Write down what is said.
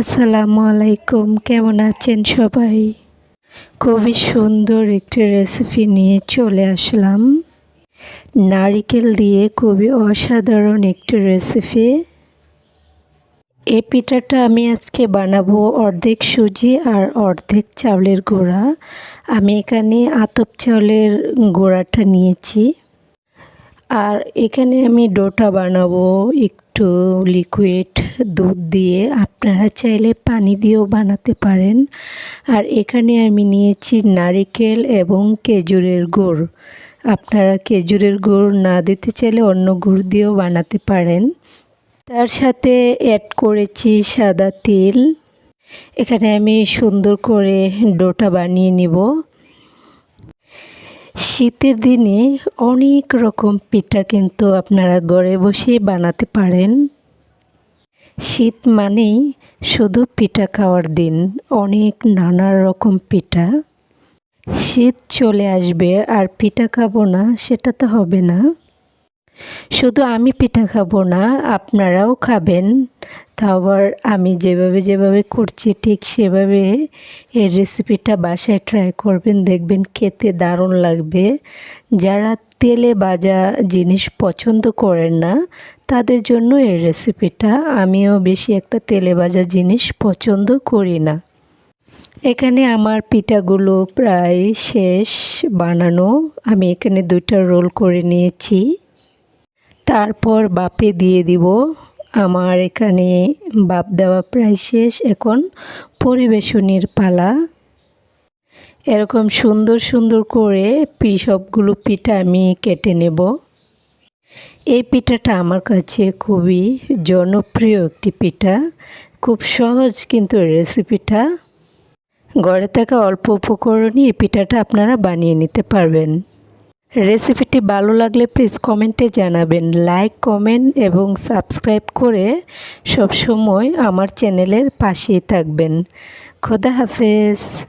আসসালামু আলাইকুম, কেমন আছেন সবাই? খুবই সুন্দর একটি রেসিপি নিয়ে চলে আসলাম। নারিকেল দিয়ে খুবই অসাধারণ একটি রেসিপি এই পিঠাটা আমি আজকে বানাবো অর্ধেক সুজি আর অর্ধেক চাউলের গুঁড়া। আমি এখানে আতপ চাউলের গুঁড়াটা নিয়েছি। আর এখানে আমি ডোটা বানাবো, একটু লিকুইড দুধ দিয়ে। আপনারা চাইলে পানি দিয়েও বানাতে পারেন। আর এখানে আমি নিয়েছি নারিকেল এবং খেজুরের গুড়। আপনারা খেজুরের গুড় না দিতে চাইলে অন্য গুড় দিয়েও বানাতে পারেন। তার সাথে অ্যাড করেছি সাদা তিল। এখানে আমি সুন্দর করে ডোটা বানিয়ে নিব। শীতের দিনে অনেক রকম পিঠা কিন্তু আপনারা ঘরে বসে বানাতে পারেন। শীত মানেই শুধু পিঠা খাওয়ার দিন, অনেক নানা রকম পিঠা। শীত চলে আসবে আর পিঠা খাব না, সেটা তো হবে না। শুধু আমি পিঠা খাব না, আপনারাও খাবেন। তা আবার আমি যেভাবে যেভাবে করছি, ঠিক সেভাবে এই রেসিপিটা বাসায় ট্রাই করবেন, দেখবেন খেতে দারুণ লাগবে। যারা তেলে ভাজা জিনিস পছন্দ করেন না, তাদের জন্য এই রেসিপিটা আমিও বেশি একটা তেলে ভাজা জিনিস পছন্দ করি না। এখানে আমার পিঠাগুলো প্রায় শেষ বানানো, আমি এখানে দুইটা রোল করে নিয়েছি। তারপর বাপে দিয়ে দিব। আমার এখানে বাপ দেওয়া প্রায় শেষ। এখন পরিবেশনের পালা। এরকম সুন্দর সুন্দর করে সবগুলো পিঠা আমি কেটে নেব। এই পিঠাটা আমার কাছে খুবই জনপ্রিয় একটি পিঠা। খুব সহজ কিন্তু রেসিপিটা। ঘরে থাকা অল্প উপকরণই এই পিঠাটা আপনারা বানিয়ে নিতে পারবেন। রেসিপিটি ভালো লাগলে প্লিজ কমেন্টে জানাবেন। লাইক কমেন্ট এবং সাবস্ক্রাইব করে সবসময় আমার চ্যানেলের পাশেই থাকবেন। খোদা হাফেজ।